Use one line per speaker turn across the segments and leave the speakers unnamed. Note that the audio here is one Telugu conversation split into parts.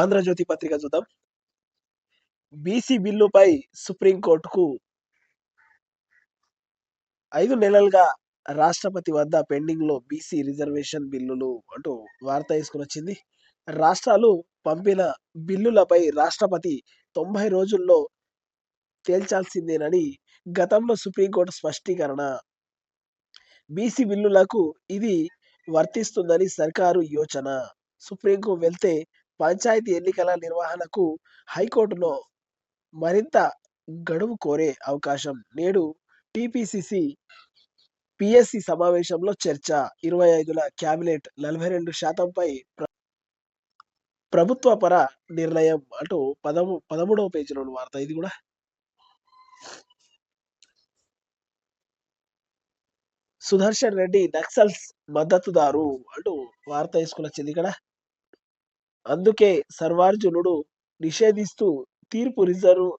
ఆంధ్రజ్యోతి పత్రిక చూద్దాం. బీసీ బిల్లుపై సుప్రీంకోర్టుకు ఐదు నెలలుగా రాష్ట్రపతి వద్ద పెండింగ్లో బీసీ రిజర్వేషన్ బిల్లులు అంటూ వార్త తీసుకుని వచ్చింది. రాష్ట్రాలు పంపిన బిల్లులపై రాష్ట్రపతి తొంభై రోజుల్లో తేల్చాల్సిందేనని గతంలో సుప్రీంకోర్టు స్పష్టీకరణ. బీసీ బిల్లులకు ఇది వర్తిస్తుందని సర్కారు యోచన. సుప్రీంకు వెళ్తే పంచాయతీ ఎన్నికల నిర్వహణకు హైకోర్టులో మరింత గడువు కోరే అవకాశం నేడు టీపీసీసీ పిఎస్సి సమావేశంలో చర్చ. ఇరవై ఐదుల క్యాబినెట్ నలభై రెండు శాతంపై ప్రభుత్వ పర నిర్ణయం అంటూ పదము పదమూడవ పేజీలో వార్త ఇది కూడా. సుదర్శన్ రెడ్డి నక్సల్స్ మద్దతుదారు అంటూ వార్త తీసుకుని వచ్చింది ఇక్కడ అందుకే సర్వార్జునుడు నిషేధిస్తూ తీర్పు రిజర్వ్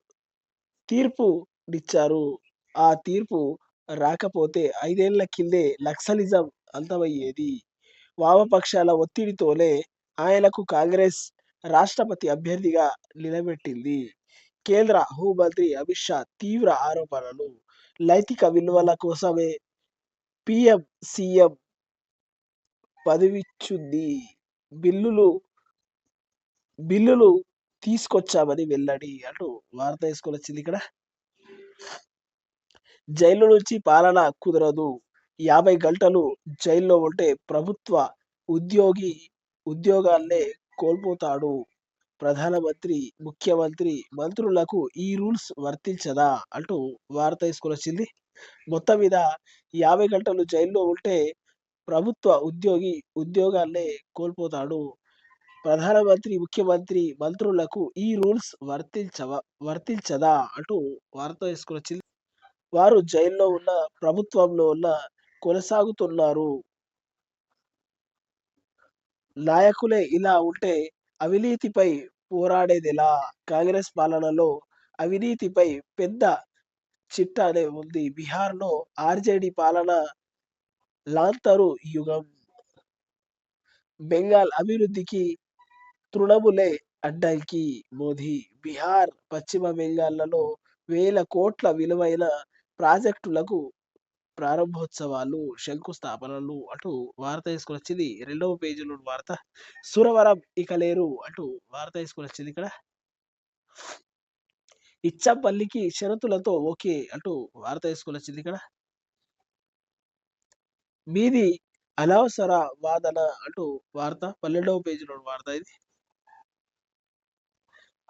తీర్పు నిచ్చారు. ఆ తీర్పు రాకపోతే ఐదేళ్ళ కిందే నక్సలిజం అంతమయ్యేది. వామపక్షాల ఒత్తిడితోనే ఆయనకు కాంగ్రెస్ రాష్ట్రపతి అభ్యర్థిగా నిలబెట్టింది. కేంద్ర హోంమంత్రి అమిత్ షా తీవ్ర ఆరోపణలు. నైతిక విలువల కోసమే పిఎం సీఎం పదవిచ్చుంది. బిల్లులు బిల్లులు తీసుకొచ్చామని వెల్లడి అంటూ వార్త వేసుకొని వచ్చింది ఇక్కడ. జైలు నుంచి పాలన కుదరదు. యాభై గంటలు జైల్లో ఉంటే ప్రభుత్వ ఉద్యోగి ఉద్యోగాల్నే కోల్పోతాడు. ప్రధానమంత్రి ముఖ్యమంత్రి మంత్రులకు ఈ రూల్స్ వర్తించదా అంటూ వార్త తీసుకొని వచ్చింది. మొత్తం మీద యాభై గంటలు జైల్లో ఉంటే ప్రభుత్వ ఉద్యోగి ఉద్యోగాల్నే కోల్పోతాడు. ప్రధానమంత్రి ముఖ్యమంత్రి మంత్రులకు ఈ రూల్స్ వర్తించవ వర్తించదా అంటూ వార్త తీసుకొని వచ్చింది వారు జైల్లో ఉన్న ప్రభుత్వంలో ఉన్న కొనసాగుతున్నారు. నాయకులే ఇలా ఉంటే అవినీతిపై పోరాడేదిలా? కాంగ్రెస్ పాలనలో అవినీతిపై పెద్ద చిట్ట అనే ఉంది. బీహార్లో ఆర్జేడీ పాలన లాంతరు యుగం. బెంగాల్ అభివృద్ధికి తృణములే అడ్డంకి మోదీ. బీహార్ పశ్చిమ బెంగాల్లలో వేల కోట్ల విలువైన ప్రాజెక్టులకు ప్రారంభోత్సవాలు శంకుస్థాపనలు అటు వార్త తీసుకొని వచ్చింది. రెండవ పేజీలో వార్త. సురవరం ఇక లేరు అటు వార్త తీసుకొని వచ్చింది ఇక్కడ. ఇచ్చంపల్లికి షరతులతో ఓకే అటు వార్త తీసుకొని వచ్చింది ఇక్కడ. మీది అనవసర వాదన అటు వార్త. పన్నెండవ పేజీలో వార్త ఇది.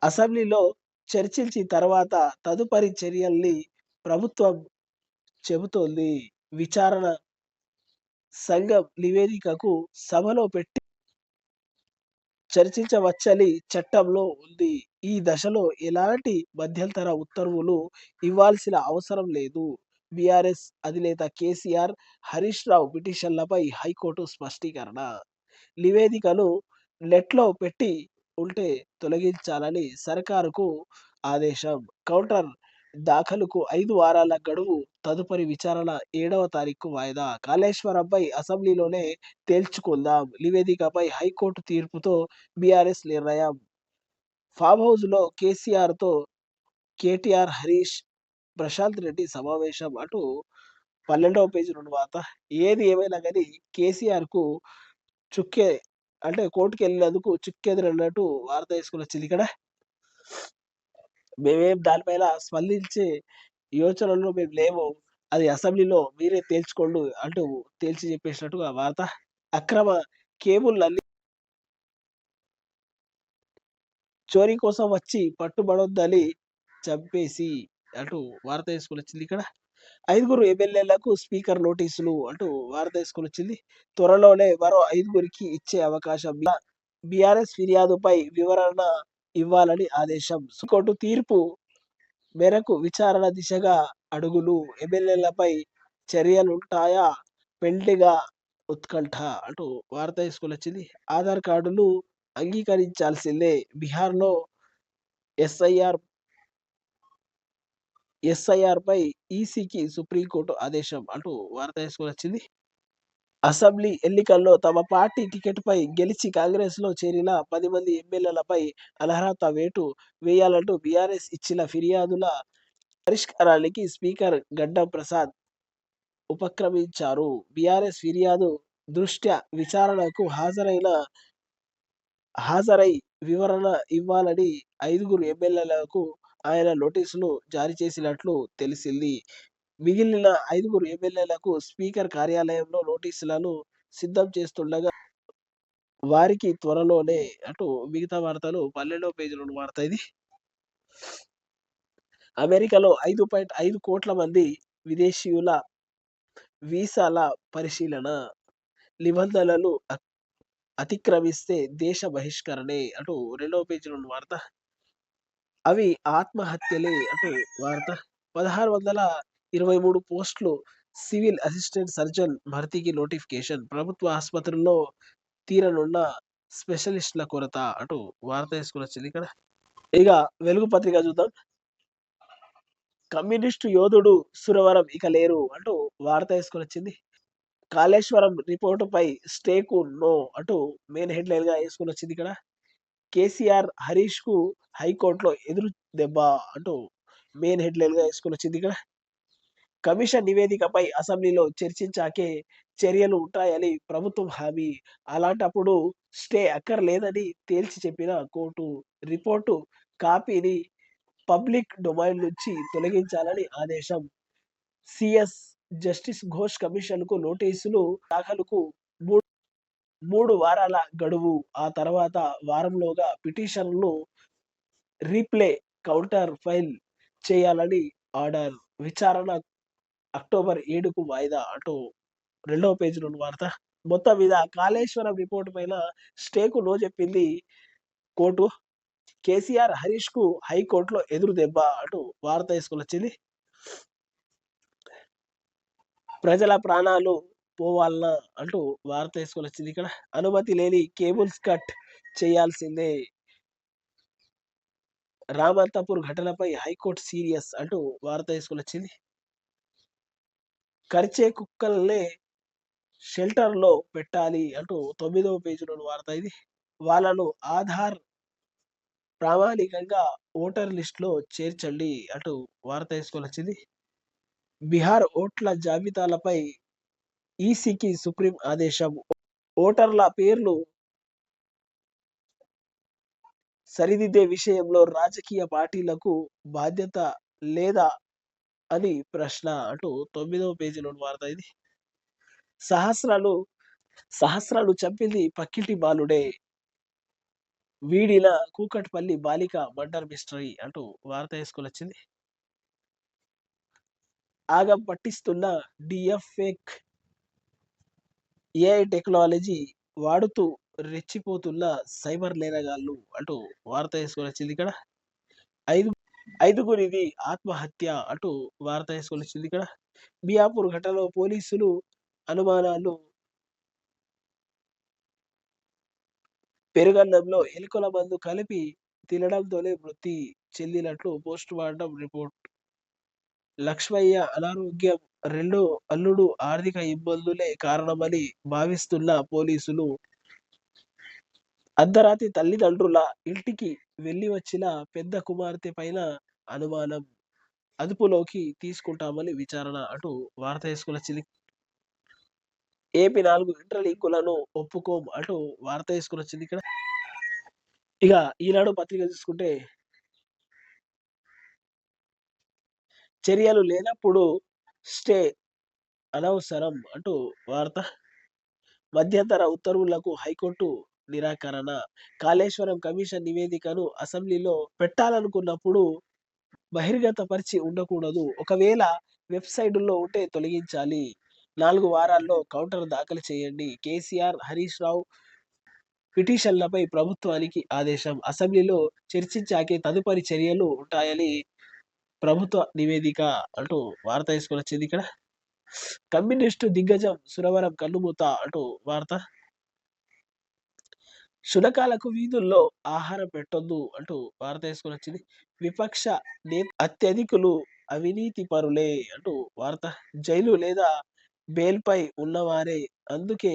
అసెంబ్లీలో చర్చించి తర్వాత తదుపరి చర్యల్ని ప్రభుత్వం చెబుతోంది. విచారణ సంఘం నివేదికకు సభలో పెట్టి చర్చించవచ్చని చట్టంలో ఉంది. ఈ దశలో ఎలాంటి మధ్యంతర ఉత్తర్వులు ఇవ్వాల్సిన అవసరం లేదు. బీఆర్ఎస్ అధినేత కేసీఆర్ హరీష్ రావు పిటిషన్లపై హైకోర్టు స్పష్టీకరణ. నివేదికను నెట్లో పెట్టి ఉంటే తొలగించాలని సర్కారుకు ఆదేశం. కౌంటర్ దాఖలుకు ఐదు వారాల గడువు తదుపరి విచారణ ఏడవ తారీఖు వాయిదా. కాళేశ్వరంపై అసెంబ్లీలోనే తేల్చుకుందాం. నివేదికపై హైకోర్టు తీర్పుతో బీఆర్ఎస్ నిర్ణయం. ఫామ్ హౌస్లో కేసీఆర్తో కేటీఆర్ హరీష్ ప్రశాంత్ రెడ్డి సమావేశం అటు పన్నెండవ పేజీ రెండు వార్త ఏది ఏమైనా కానీ కేసీఆర్కు చుక్కే అంటే కోర్టుకి వెళ్ళినందుకు చుక్కెదిరన్నట్టు వార్త వేసుకుని వచ్చింది ఇక్కడ మేమేం దానిపైన స్పందించే యోచనలో మేము లేము అది అసెంబ్లీలో మీరే తేల్చుకోండు అంటూ తేల్చి చెప్పేసినట్టుగా వార్త. అక్రమ కేబుల్ అన్ని చోరీ కోసం వచ్చి పట్టుబడొద్దని చంపేసి అంటూ వార్త వేసుకుని వచ్చింది ఇక్కడ ఐదుగురు ఎమ్మెల్యేలకు స్పీకర్ నోటీసులు అంటూ వార్త వేసుకుని త్వరలోనే మరో ఐదుగురికి ఇచ్చే అవకాశం బీఆర్ఎస్ ఫిర్యాదుపై వివరణ ఇవ్వాలని ఆదేశం. సుకోర్టు తీర్పు మేరకు విచారణ దిశగా అడుగులు ఎమ్మెల్యేలపై చర్యలుంటాయా? పెండ్లిగా ఉత్కంఠ అంటూ వార్త తీసుకొని ఆధార్ కార్డులు అంగీకరించాల్సిందే. బీహార్లో ఎస్ఐఆర్ ఎస్ఐఆర్పై ఈసీకి సుప్రీంకోర్టు ఆదేశం అంటూ వార్త తీసుకొని వచ్చింది అసెంబ్లీ ఎన్నికల్లో తమ పార్టీ టికెట్పై గెలిచి కాంగ్రెస్లో చేరిన పది మంది ఎమ్మెల్యేలపై అనర్హత వేటు వేయాలంటూ బీఆర్ఎస్ ఇచ్చిన ఫిర్యాదుల పరిష్కారానికి స్పీకర్ గడ్డం ప్రసాద్ ఉపక్రమించారు. బీఆర్ఎస్ ఫిర్యాదు దృష్ట్యా విచారణకు హాజరైన హాజరై వివరణ ఇవ్వాలని ఐదుగురు ఎమ్మెల్యేలకు ఆయన నోటీసులు జారీ చేసినట్లు తెలిసింది. మిగిలిన ఐదుగురు ఎమ్మెల్యేలకు స్పీకర్ కార్యాలయంలో నోటీసులను సిద్ధం చేస్తుండగా వారికి త్వరలోనే అటు మిగతా వార్తలు పన్నెండో పేజీలో వార్త ఇది. అమెరికాలో ఐదు పాయింట్ ఐదు కోట్ల మంది విదేశీయుల వీసాల పరిశీలన నిబంధనలు అతిక్రమిస్తే దేశ బహిష్కరణే. అటు రెండవ పేజీలో వార్త అవి ఆత్మహత్యలే. అటు వార్త పదహారు వందల ఇరవై మూడు పోస్టులు సివిల్ అసిస్టెంట్ సర్జన్ భర్తీకి నోటిఫికేషన్. ప్రభుత్వ ఆసుపత్రుల్లో తీరనున్న స్పెషలిస్టుల కొరత అటు వార్త వేసుకుని వచ్చింది. ఇక్కడ ఇక వెలుగు పత్రిక చూద్దాం. కమ్యూనిస్టు యోధుడు సురవరం ఇక లేరు అంటూ వార్త వేసుకొని వచ్చింది. కాళేశ్వరం రిపోర్టుపై స్టేకు నో అంటూ మెయిన్ హెడ్ లైన్గా వచ్చింది ఇక్కడ. కేసీఆర్ హరీష్కు హైకోర్టులో ఎదురు దెబ్బ అంటూ మెయిన్ హెడ్లైన్గా వచ్చింది ఇక్కడ. కమిషన్ నివేదికపై అసెంబ్లీలో చర్చించాకే చర్యలు ఉంటాయని ప్రభుత్వం హామీ. అలాంటప్పుడు స్టే అక్కర్లేదని తేల్చి చెప్పిన కోర్టు రిపోర్టు కాపీని పబ్లిక్ డొమైన్ నుంచి తొలగించాలని ఆదేశం. సిఎస్ జస్టిస్ ఘోష్ కమిషన్కు నోటీసులు దాఖలుకు మూడు వారాల గడువు. ఆ తర్వాత వారంలోగా పిటిషన్లు రీప్లే కౌంటర్ ఫైల్ చేయాలని ఆర్డర్. విచారణ అక్టోబర్ ఏడుకు వాయిదా అటు రెండవ పేజీలో వార్త. మొత్తం మీద కాళేశ్వరం రిపోర్ట్ పైన స్టేకు నో చెప్పింది కోర్టు. కేసీఆర్ హరీష్కు హైకోర్టులో ఎదురు దెబ్బ అటు వార్త వేసుకొని వచ్చింది ప్రజల ప్రాణాలు పోవాలనా అంటూ వార్త వేసుకొని వచ్చింది. ఇక్కడ అనుమతి లేని కేబుల్స్ కట్ చేయాల్సిందే. రామంతపూర్ ఘటనపై హైకోర్టు సీరియస్ అంటూ వార్త వేసుకొని వచ్చింది. కరిచే కుక్కల్నే షెల్టర్లో పెట్టాలి అంటూ తొమ్మిదవ పేజీలో వార్త ఇది. వాళ్ళను ఆధార్ ప్రామాణికంగా ఓటర్ లిస్ట్లో చేర్చండి అంటూ వార్త తీసుకొని వచ్చింది. బీహార్ ఓట్ల జాబితాలపై ఈసీకి సుప్రీం ఆదేశం. ఓటర్ల పేర్లు సరిదిద్దే విషయంలో రాజకీయ పార్టీలకు బాధ్యత లేదా అని ప్రశ్న అంటూ తొమ్మిదవ పేజీలో వార్త ఇది. సహస్రాలు సహస్రాలు చంపింది పక్కింటి బాలుడే. వీడిన కూకట్పల్లి బాలిక మర్డర్ మిస్టరీ అంటూ వార్త వేసుకొని వచ్చింది. ఆగం పట్టిస్తున్న డిఎఫ్ఎక్ ఏఐ టెక్నాలజీ వాడుతూ రెచ్చిపోతున్న సైబర్ నేరగాళ్ళు అంటూ వార్త వేసుకొని వచ్చింది ఇక్కడ. ఐదు ఐదుగురిది ఆత్మహత్య అంటూ వార్త వేసుకొని వచ్చింది ఇక్కడ. బియాపూర్ ఘటనలో పోలీసులు అనుమానాలు పెరుగన్నంలో ఎలుకల మందు కలిపి తినడంతోనే మృతి చెందినట్లు పోస్ట్ మార్టం రిపోర్ట్ లక్ష్మయ్య అనారోగ్యం రెండో అల్లుడు ఆర్థిక ఇబ్బందులే కారణమని భావిస్తున్న పోలీసులు. అర్ధరాత్రి తల్లిదండ్రుల ఇంటికి వెళ్ళి వచ్చిన పెద్ద కుమార్తె పైన అనుమానం. అదుపులోకి తీసుకుంటామని విచారణ అటు వార్త వేసుకుని చిలి ఏపీ నాలుగు ఇంటర్లింకులను ఒప్పుకోం అటు వార్త వేసుకుని చిలికడ ఇక ఈనాడు పత్రిక చూసుకుంటే చర్యలు లేనప్పుడు స్టే అనవసరం అంటూ వార్త. మధ్యంతర ఉత్తర్వులకు హైకోర్టు నిరాకరణ. కాళేశ్వరం కమిషన్ నివేదికను అసెంబ్లీలో పెట్టాలనుకున్నప్పుడు బహిర్గతపరిచి ఉండకూడదు. ఒకవేళ వెబ్సైటులో ఉంటే తొలగించాలి. నాలుగు వారాల్లో కౌంటర్ దాఖలు చేయండి. కేసీఆర్ హరీష్ రావు పిటిషన్లపై ప్రభుత్వానికి ఆదేశం. అసెంబ్లీలో చర్చించాకే తదుపరి చర్యలు ఉంటాయని ప్రభుత్వ నివేదిక అంటూ వార్త తీసుకొని వచ్చింది ఇక్కడ కమ్యూనిస్టు దిగ్గజం సురవరం కన్నుమూత అంటూ వార్త శునకాలకు వీధుల్లో ఆహారం పెట్టొద్దు అంటూ వార్త తీసుకొని వచ్చింది విపక్ష నే అత్యధికులు అవినీతి పరులే అంటూ వార్త జైలు లేదా బెయిల్‌పై ఉన్నవారే. అందుకే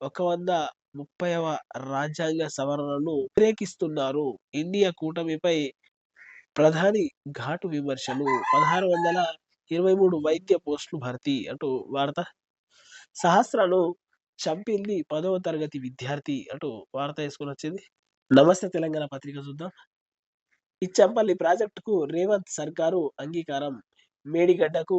ఒక వంద ముప్పైవ రాజ్యాంగ సవరణను వ్యతిరేకిస్తున్నారు. ఇండియా కూటమిపై ప్రధాని ఘాటు విమర్శలు. పదహారు వందల ఇరవై మూడు వైద్య పోస్టులు భర్తీ అటు వార్త. సహస్రను చంపింది పదవ తరగతి విద్యార్థి అటు వార్త వేసుకొనొచ్చింది. నమస్తే తెలంగాణ పత్రిక చూద్దాం. ఇచ్చంపల్లి ప్రాజెక్టుకు రేవంత్ సర్కారు అంగీకారం. మేడిగడ్డకు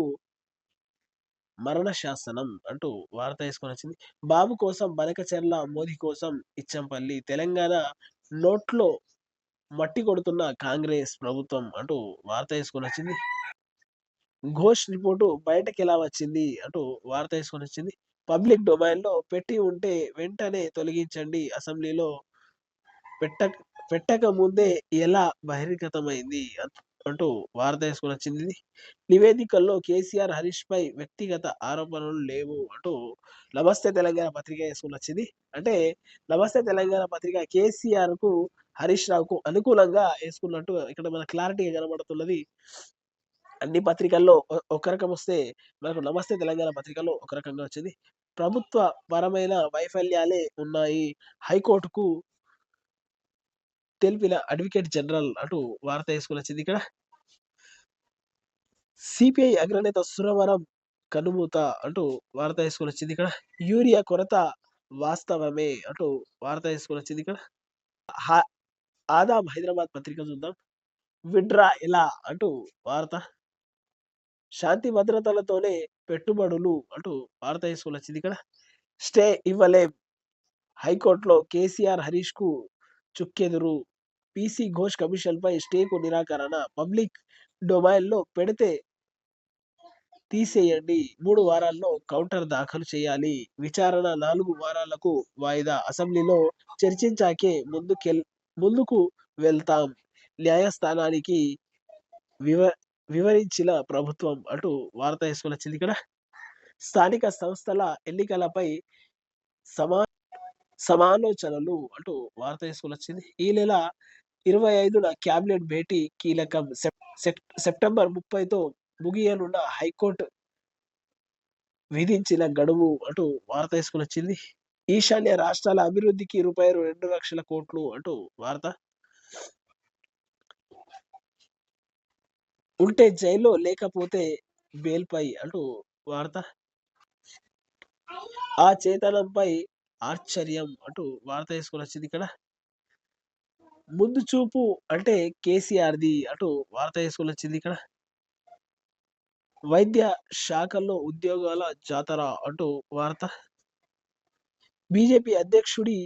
మరణ శాసనం అంటూ వార్త వేసుకొనొచ్చింది. బాబు కోసం బనకచెర్ల, మోదీ కోసం ఇచ్చంపల్లి. తెలంగాణ నోట్లో మట్టి కొడుతున్న కాంగ్రెస్ ప్రభుత్వం అంటూ వార్త వేసుకొనొచ్చింది. ఘోష్ రిపోర్టు బయటకెలా వచ్చింది అంటూ వార్త వేసుకొనొచ్చింది. పబ్లిక్ డొమైన్‌లో పెట్టి ఉంటే వెంటనే తొలగించండి. అసెంబ్లీలో పెట్ట పెట్టక ముందే ఎలా బహిర్గతమైంది అంటూ వార్త వేసుకొని వచ్చింది నివేదికల్లో కేసీఆర్, హరీష్ పై వ్యక్తిగత ఆరోపణలు లేవు అంటూ నమస్తే తెలంగాణ పత్రిక వేసుకొని వచ్చింది అంటే నమస్తే తెలంగాణ పత్రిక కేసీఆర్‌కు, హరీష్ రావుకు అనుకూలంగా వేసుకున్నట్టు ఇక్కడ మన క్లారిటీగా కనబడుతున్నది. అన్ని పత్రికల్లో ఒక రకం వస్తే మనకు నమస్తే తెలంగాణ పత్రికలో ఒక రకంగా వచ్చింది. ప్రభుత్వ పరమైన వైఫల్యాలే ఉన్నాయి. హైకోర్టుకు తెలిపిన అడ్వకేట్ జనరల్ అటు వార్త వేసుకొనొచ్చింది ఇక్కడ. సిపిఐ అగ్రనేత సురవరం కనుమూత అంటూ వార్త వేసుకొనొచ్చింది ఇక్కడ. యూరియా కొరత వాస్తవమే అంటూ వార్త వేసుకొనొచ్చింది ఇక్కడ. ఆదాం హైదరాబాద్ పత్రిక చూద్దాం. విడ్రా ఎలా అంటూ వార్త. శాంతి భద్రతలతోనే పెట్టుబడులు అంటూ వార్త వేసుకొనొచ్చింది ఇక్కడ. స్టే ఇవ్వలేం. హైకోర్టులో కేసీఆర్, హరీష్కు చుక్కెదురు. పీసీ ఘోష్ కమిషన్‌పై స్టేకు నిరాకరణ. పబ్లిక్ డొమైన్‌లో పెడితే తీసేయండి. మూడు వారాల్లో కౌంటర్ దాఖలు చేయాలి. విచారణ నాలుగు వారాలకు వాయిదా. అసెంబ్లీలో చర్చించాకే ముందుకెల్ ముందుకు వెళ్తాం. న్యాయస్థానానికి వివ వివరించిన ప్రభుత్వం అంటూ వార్త వేసుకొని ఇక్కడ. స్థానిక సంస్థల ఎన్నికలపై సమా సమాలోచనలు అంటూ వార్త వేసుకొనొచ్చింది. ఈ నెల ఇరవై ఐదున క్యాబినెట్ భేటీ కీలకం. సెప్ సెప్టెంబర్ ముప్పైతో ముగియనున్న హైకోర్టు విధించిన గడువు అంటూ వార్త వేసుకొనొచ్చింది. ఈశాన్య రాష్ట్రాల అభివృద్ధికి రూపాయి రెండు లక్షల కోట్లు అంటూ వార్త. ఉంటే జైల్లో లేకపోతే బెయిల్‌పై అంటూ వార్త. ఆ చేతనంపై ఆశ్చర్యం అంటూ వార్త వేసుకొనొచ్చింది ఇక్కడ. ముందు చూపు అంటే కేసీఆర్‌ది అటు వార్త వేసుకొనొచ్చింది ఇక్కడ. వైద్య శాఖల్లో ఉద్యోగాల జాతర అంటూ వార్త. బీజేపీ అధ్యక్షుడి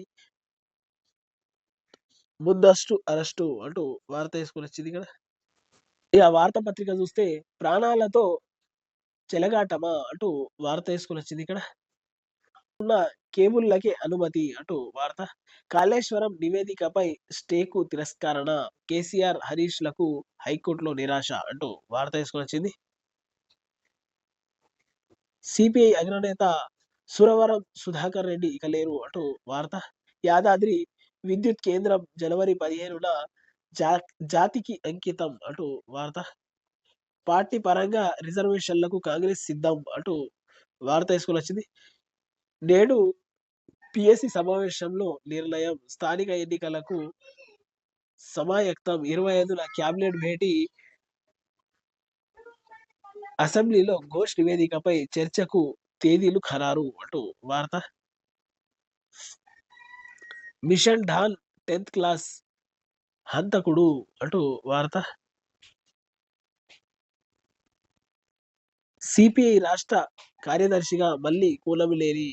ముందస్తు అరెస్టు అంటూ వార్త వేసుకొనొచ్చింది ఇక్కడ. ఇగ వార్తాపత్రిక చూస్తే ప్రాణాలతో చెలగాటమా అంటూ వార్త వేసుకొనొచ్చింది ఇక్కడ. ఉన్న కేబుల్లకి అనుమతి అంటూ వార్త. కాళేశ్వరం నివేదికపై స్టేకు తిరస్కరణ. కేసీఆర్, హరీష్లకు హైకోర్టులో నిరాశ అంటూ వార్త వేసుకొనొచ్చింది. సిపిఐ అగ్రనేత సురవరం సుధాకర్ రెడ్డి ఇక లేరు అంటూ వార్త. యాదాద్రి విద్యుత్ కేంద్రం జనవరి పదిహేనున జా జాతికి అంకితం అంటూ వార్త. పార్టీ పరంగా రిజర్వేషన్లకు కాంగ్రెస్ సిద్ధం అంటూ వార్త వేసుకొనొచ్చింది. నేడు పిఎస్సి సమావేశంలో నిర్ణయం. స్థానిక ఎన్నికలకు సమాయక్తం ఇరవై ఐదున క్యాబినెట్ భేటీ అసెంబ్లీలో ఘోష్ నివేదికపై చర్చకు తేదీలు ఖరారు అంటూ వార్త. మిషన్ డాన్ టెన్త్ క్లాస్ హంతకుడు అంటూ వార్త. సిపిఐ రాష్ట్ర కార్యదర్శిగా మల్లి కూనంనేని